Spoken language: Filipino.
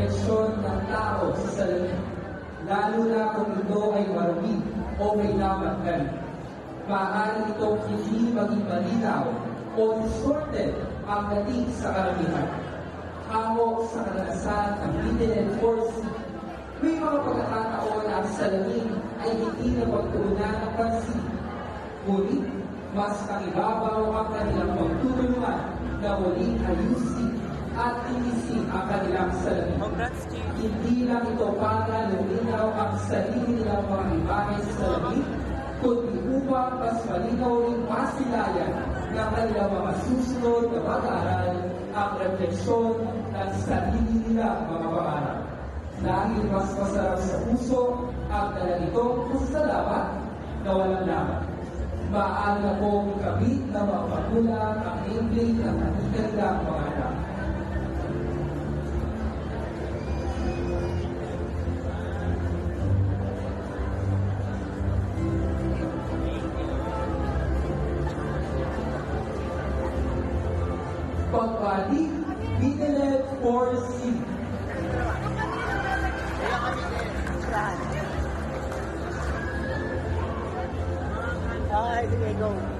refleksyon ng tao sa salamin, lalo na kung ito ay marumi o may galit. Maaari itong hindi maging malinaw o distorted ang sa karamihan. Hawak sa karanasan ng hidden and force may mga pagkakataon na ang salamin ay hindi na pagtuunan ng pansin. Ngunit, mas kakibabaw ang kanilang pagtutulungan na muling ayusin at inisin ang kanilang salamin. Hindi lang ito para luminaw ang sarili nilang mga imahe sa salamin, kundi upang mas malinaw rin masilayan ng kanilang mga susunod na pag-aaral ang refleksyon ng sarili nila mga pangarap. Dahil mas masarap sa puso ang dala nitong pasalamat na walang laman. Maaari na po ikabit ng mga magulang ang nameplate ng kanilang mga anak. Pagbalik, Binelet for C. Okay, sige, go.